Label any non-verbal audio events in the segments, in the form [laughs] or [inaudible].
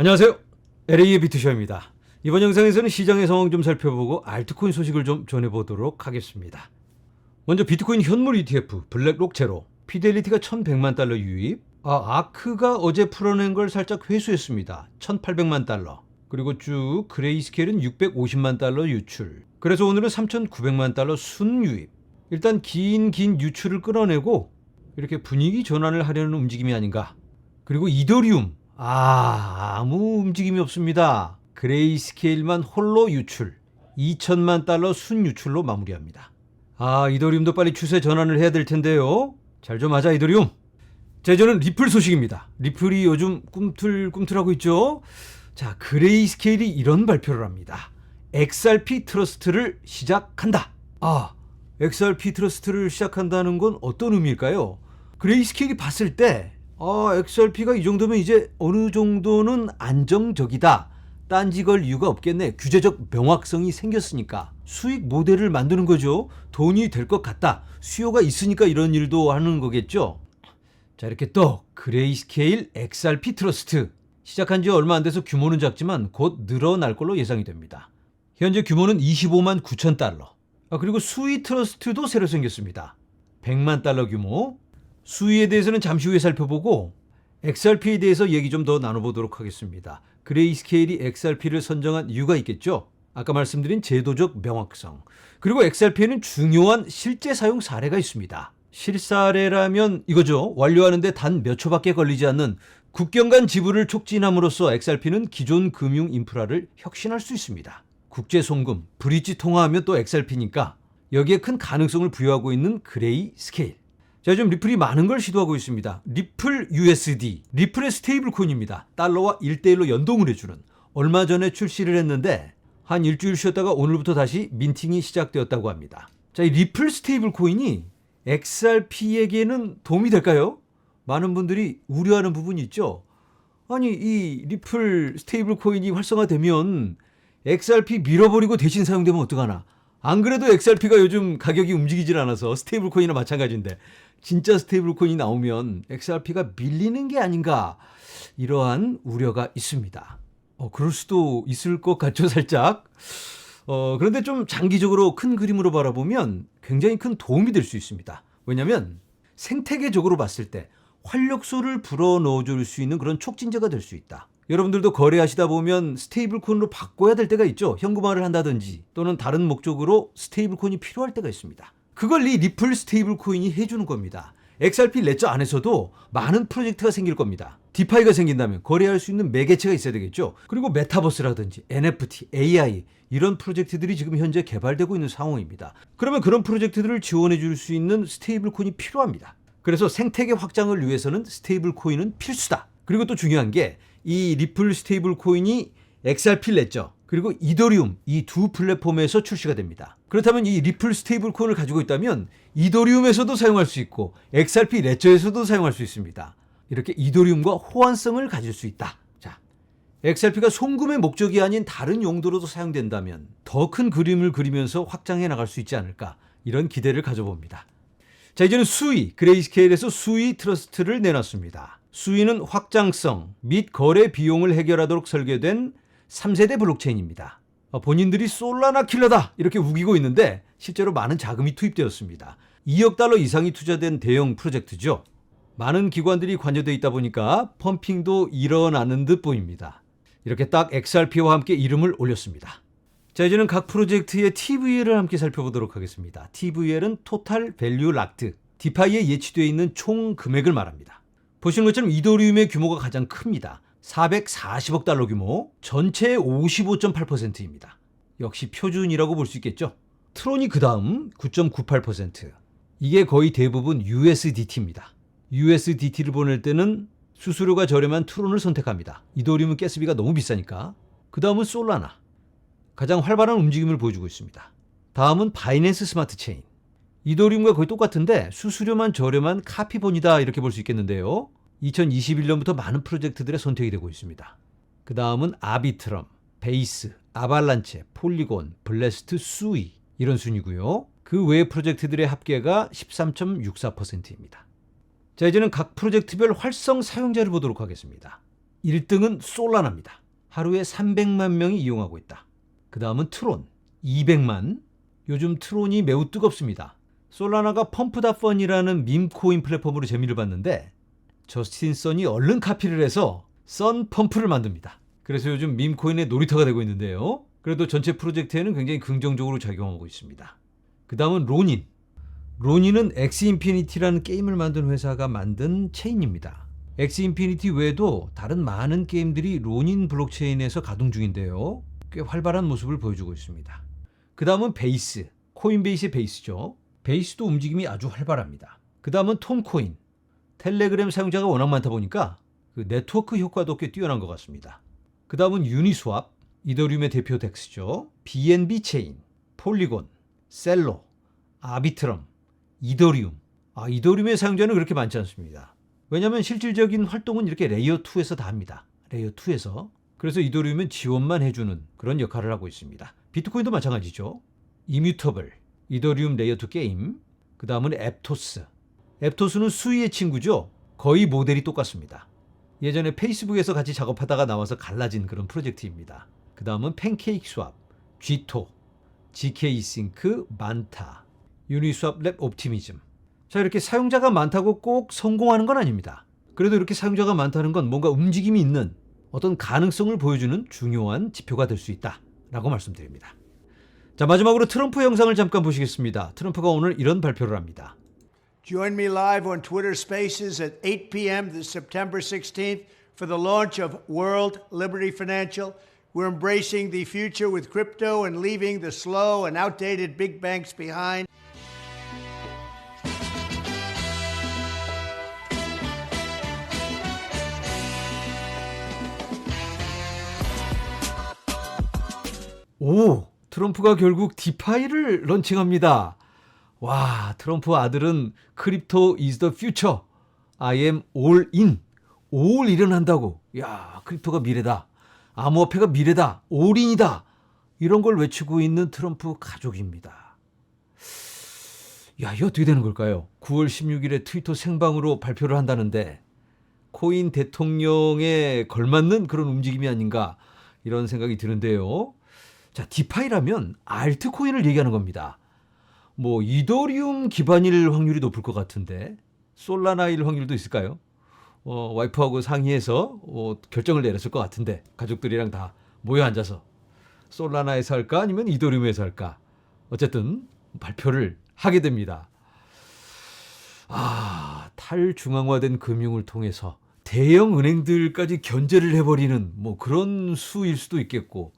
안녕하세요. LA의 비트쇼입니다. 이번 영상에서는 시장의 상황 좀 살펴보고 알트코인 소식을 좀 전해보도록 하겠습니다. 먼저 비트코인 현물 ETF 블랙록 제로 피델리티가 1100만 달러 유입 아, 아크가 어제 풀어낸 걸 살짝 회수했습니다. 1800만 달러 그리고 쭉 그레이스케일은 650만 달러 유출 그래서 오늘은 3900만 달러 순유입 일단 긴긴 유출을 끌어내고 이렇게 분위기 전환을 하려는 움직임이 아닌가 그리고 이더리움 아 아무 움직임이 없습니다. 그레이스케일만 홀로 유출 2천만 달러 순유출로 마무리합니다. 아 이더리움도 빨리 추세 전환을 해야 될 텐데요. 잘 좀 하자 이더리움. 자 이제는 리플 소식입니다. 리플이 요즘 꿈틀꿈틀하고 있죠. 자 그레이스케일이 이런 발표를 합니다. XRP 트러스트를 시작한다. 아 XRP 트러스트를 시작한다는 건 어떤 의미일까요? 그레이스케일이 봤을 때 아, XRP가 이 정도면 이제 어느 정도는 안정적이다. 딴지 걸 이유가 없겠네. 규제적 명확성이 생겼으니까. 수익 모델을 만드는 거죠. 돈이 될 것 같다. 수요가 있으니까 이런 일도 하는 거겠죠. 자, 이렇게 또 그레이스케일 XRP 트러스트. 시작한 지 얼마 안 돼서 규모는 작지만 곧 늘어날 걸로 예상이 됩니다. 현재 규모는 25만 9천 달러. 아, 그리고 수위 트러스트도 새로 생겼습니다. 100만 달러 규모. 수위에 대해서는 잠시 후에 살펴보고 XRP에 대해서 얘기 좀 더 나눠보도록 하겠습니다. 그레이스케일이 XRP를 선정한 이유가 있겠죠. 아까 말씀드린 제도적 명확성. 그리고 XRP에는 중요한 실제 사용 사례가 있습니다. 실사례라면 이거죠. 완료하는데 단 몇 초밖에 걸리지 않는 국경 간 지불을 촉진함으로써 XRP는 기존 금융 인프라를 혁신할 수 있습니다. 국제 송금, 브릿지 통화하면 또 XRP니까 여기에 큰 가능성을 부여하고 있는 그레이 스케일. 자, 요즘 리플이 많은 걸 시도하고 있습니다. 리플 USD, 리플의 스테이블 코인입니다. 달러와 1대1로 연동을 해주는. 얼마 전에 출시를 했는데 한 일주일 쉬었다가 오늘부터 다시 민팅이 시작되었다고 합니다. 자, 이 리플 스테이블 코인이 XRP에게는 도움이 될까요? 많은 분들이 우려하는 부분이 있죠. 아니, 이 리플 스테이블 코인이 활성화되면 XRP 밀어버리고 대신 사용되면 어떡하나? 안 그래도 XRP가 요즘 가격이 움직이질 않아서 스테이블 코인이나 마찬가지인데 진짜 스테이블 코인이 나오면 XRP가 밀리는 게 아닌가 이러한 우려가 있습니다. 어, 그럴 수도 있을 것 같죠, 살짝. 어, 그런데 좀 장기적으로 큰 그림으로 바라보면 굉장히 큰 도움이 될 수 있습니다. 왜냐하면 생태계적으로 봤을 때 활력소를 불어 넣어 줄 수 있는 그런 촉진제가 될 수 있다. 여러분들도 거래하시다 보면 스테이블 코인으로 바꿔야 될 때가 있죠. 현금화를 한다든지 또는 다른 목적으로 스테이블 코인이 필요할 때가 있습니다. 그걸 이 리플 스테이블 코인이 해주는 겁니다. XRP 레저 안에서도 많은 프로젝트가 생길 겁니다. 디파이가 생긴다면 거래할 수 있는 매개체가 있어야 되겠죠. 그리고 메타버스라든지 NFT, AI 이런 프로젝트들이 지금 현재 개발되고 있는 상황입니다. 그러면 그런 프로젝트들을 지원해 줄 수 있는 스테이블 코인이 필요합니다. 그래서 생태계 확장을 위해서는 스테이블 코인은 필수다. 그리고 또 중요한 게 이 리플 스테이블 코인이 XRP 냈죠. 그리고 이더리움 이 두 플랫폼에서 출시가 됩니다. 그렇다면 이 리플 스테이블 코인을 가지고 있다면 이더리움에서도 사용할 수 있고 XRP 레저에서도 사용할 수 있습니다. 이렇게 이더리움과 호환성을 가질 수 있다. 자, XRP가 송금의 목적이 아닌 다른 용도로도 사용된다면 더 큰 그림을 그리면서 확장해 나갈 수 있지 않을까 이런 기대를 가져봅니다. 자, 이제는 수위, 그레이스케일에서 수위 트러스트를 내놨습니다. 수위는 확장성 및 거래 비용을 해결하도록 설계된 3세대 블록체인입니다. 어, 본인들이 솔라나 킬러다 이렇게 우기고 있는데 실제로 많은 자금이 투입되었습니다. 2억 달러 이상이 투자된 대형 프로젝트죠. 많은 기관들이 관여되어 있다 보니까 펌핑도 일어나는 듯 보입니다. 이렇게 딱 XRP와 함께 이름을 올렸습니다. 자, 이제는 각 프로젝트의 TVL을 함께 살펴보도록 하겠습니다. TVL은 토탈 밸류 락드, 디파이에 예치되어 있는 총 금액을 말합니다. 보시는 것처럼 이더리움의 규모가 가장 큽니다. 440억 달러 규모, 전체의 55.8%입니다. 역시 표준이라고 볼 수 있겠죠. 트론이 그 다음 9.98%. 이게 거의 대부분 USDT입니다. USDT를 보낼 때는 수수료가 저렴한 트론을 선택합니다. 이더리움은 가스비가 너무 비싸니까. 그 다음은 솔라나. 가장 활발한 움직임을 보여주고 있습니다. 다음은 바이낸스 스마트 체인. 이더리움과 거의 똑같은데 수수료만 저렴한 카피본이다 이렇게 볼 수 있겠는데요. 2021년부터 많은 프로젝트들의 선택이 되고 있습니다. 그 다음은 아비트럼, 베이스, 아발란체, 폴리곤, 블레스트, 수이 이런 순이고요. 그 외 프로젝트들의 합계가 13.64%입니다. 자 이제는 각 프로젝트별 활성 사용자를 보도록 하겠습니다. 1등은 솔라나입니다. 하루에 300만 명이 이용하고 있다. 그 다음은 트론 200만. 요즘 트론이 매우 뜨겁습니다. 솔라나가 펌프다펀이라는 밈코인 플랫폼으로 재미를 봤는데 저스틴 선이 얼른 카피를 해서 선 펌프를 만듭니다. 그래서 요즘 밈코인의 놀이터가 되고 있는데요. 그래도 전체 프로젝트에는 굉장히 긍정적으로 작용하고 있습니다. 그 다음은 로닌. 로닌은 엑스인피니티라는 게임을 만든 회사가 만든 체인입니다. 엑스인피니티 외에도 다른 많은 게임들이 로닌 블록체인에서 가동 중인데요. 꽤 활발한 모습을 보여주고 있습니다. 그 다음은 베이스. 코인베이스의 베이스죠. 베이스도 움직임이 아주 활발합니다. 그 다음은 톤코인. 텔레그램 사용자가 워낙 많다 보니까 그 네트워크 효과도 꽤 뛰어난 것 같습니다. 그 다음은 유니스왑, 이더리움의 대표 덱스죠. BNB 체인, 폴리곤, 셀로, 아비트럼, 이더리움. 아, 이더리움의 사용자는 그렇게 많지 않습니다. 왜냐하면 실질적인 활동은 이렇게 레이어 2에서 다 합니다. 레이어 2에서. 그래서 이더리움은 지원만 해주는 그런 역할을 하고 있습니다. 비트코인도 마찬가지죠. 이뮤터블, 이더리움 레이어 2 게임, 그 다음은 앱토스. 앱토스는 수위의 친구죠. 거의 모델이 똑같습니다. 예전에 페이스북에서 같이 작업하다가 나와서 갈라진 그런 프로젝트입니다. 그 다음은 팬케이크 스왑, G토, GK 싱크, 만타, 유니스왑 랩 옵티미즘. 자, 이렇게 사용자가 많다고 꼭 성공하는 건 아닙니다. 그래도 이렇게 사용자가 많다는 건 뭔가 움직임이 있는 어떤 가능성을 보여주는 중요한 지표가 될 수 있다. 라고 말씀드립니다. 자, 마지막으로 트럼프 영상을 잠깐 보시겠습니다. 트럼프가 오늘 이런 발표를 합니다. Join me live on Twitter Spaces at 8 p.m. this September 16th for the launch of World Liberty Financial. We're embracing the future with crypto and leaving the slow and outdated big banks behind. 오, 트럼프가 결국 디파이를 런칭합니다. 와, 트럼프 아들은 크립토. I am all in. all in을 한다고. 야, 크립토가 미래다. 암호화폐가 미래다. in이다. 이런 걸 외치고 있는 트럼프 가족입니다. 야, 이게 어떻게 되는 걸까요? 9월 16일에 트위터 생방으로 발표를 한다는데 코인 대통령에 걸맞는 그런 움직임이 아닌가 이런 생각이 드는데요. 자, 디파이라면 알트코인을 얘기하는 겁니다. 뭐 이더리움 기반일 확률이 높을 것 같은데 솔라나일 확률도 있을까요? 어, 와이프하고 상의해서 어, 결정을 내렸을 것 같은데 가족들이랑 다 모여 앉아서 솔라나에서 할까 아니면 이더리움에서 할까 어쨌든 발표를 하게 됩니다. 아, 탈중앙화된 금융을 통해서 대형 은행들까지 견제를 해버리는 뭐 그런 수일 수도 있겠고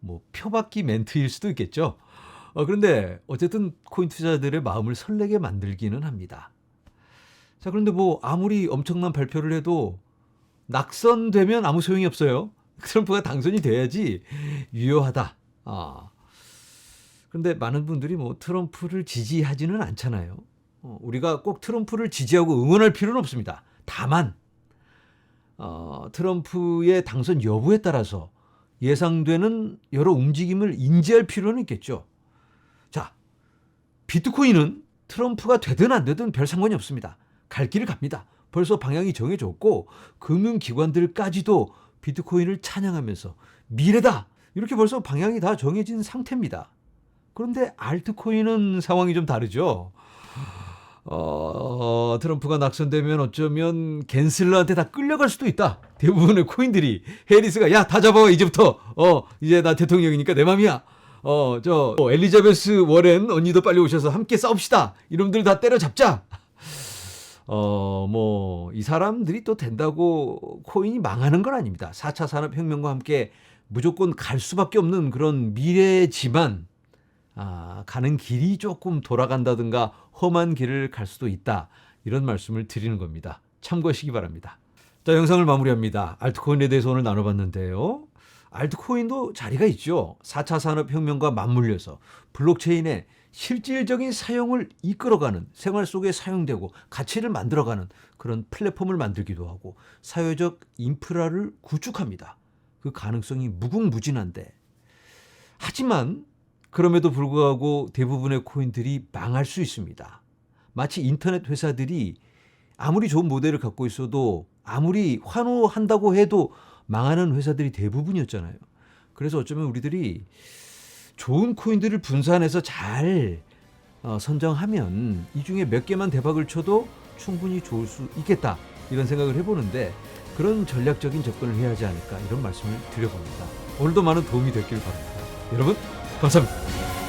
뭐 표박기 멘트일 수도 있겠죠. 어, 그런데 어쨌든 코인 투자들의 마음을 설레게 만들기는 합니다. 자, 그런데 뭐 아무리 엄청난 발표를 해도 낙선되면 아무 소용이 없어요. [laughs] 트럼프가 당선이 돼야지 유효하다. 아. 그런데 많은 분들이 뭐 트럼프를 지지하지는 않잖아요. 어, 우리가 꼭 트럼프를 지지하고 응원할 필요는 없습니다. 다만 어, 트럼프의 당선 여부에 따라서 예상되는 여러 움직임을 인지할 필요는 있겠죠. 자, 비트코인은 트럼프가 되든 안 되든 별 상관이 없습니다. 갈 길을 갑니다. 벌써 방향이 정해졌고 금융기관들까지도 비트코인을 찬양하면서 미래다 이렇게 벌써 방향이 다 정해진 상태입니다. 그런데 알트코인은 상황이 좀 다르죠. 어, 트럼프가 낙선되면 어쩌면 겐슬러한테 다 끌려갈 수도 있다. 대부분의 코인들이 해리스가 야 다 잡아 이제부터 어 이제 나 대통령이니까 내 맘이야. 어 저 어, 엘리자베스 워렌 언니도 빨리 오셔서 함께 싸웁시다. 이놈들 다 때려잡자. 어 뭐 이 사람들이 또 된다고 코인이 망하는 건 아닙니다. 4차 산업혁명과 함께 무조건 갈 수밖에 없는 그런 미래지만 아, 가는 길이 조금 돌아간다든가 험한 길을 갈 수도 있다. 이런 말씀을 드리는 겁니다. 참고하시기 바랍니다. 자, 영상을 마무리합니다. 알트코인에 대해서 오늘 나눠봤는데요. 알트코인도 자리가 있죠. 4차 산업혁명과 맞물려서 블록체인의 실질적인 사용을 이끌어가는 생활 속에 사용되고 가치를 만들어가는 그런 플랫폼을 만들기도 하고 사회적 인프라를 구축합니다. 그 가능성이 무궁무진한데 하지만 그럼에도 불구하고 대부분의 코인들이 망할 수 있습니다. 마치 인터넷 회사들이 아무리 좋은 모델을 갖고 있어도 아무리 환호한다고 해도 망하는 회사들이 대부분이었잖아요. 그래서 어쩌면 우리들이 좋은 코인들을 분산해서 잘 어, 선정하면 이 중에 몇 개만 대박을 쳐도 충분히 좋을 수 있겠다 이런 생각을 해보는데 그런 전략적인 접근을 해야 하지 않을까 이런 말씀을 드려봅니다. 오늘도 많은 도움이 됐길 바랍니다. 여러분 감사합니다.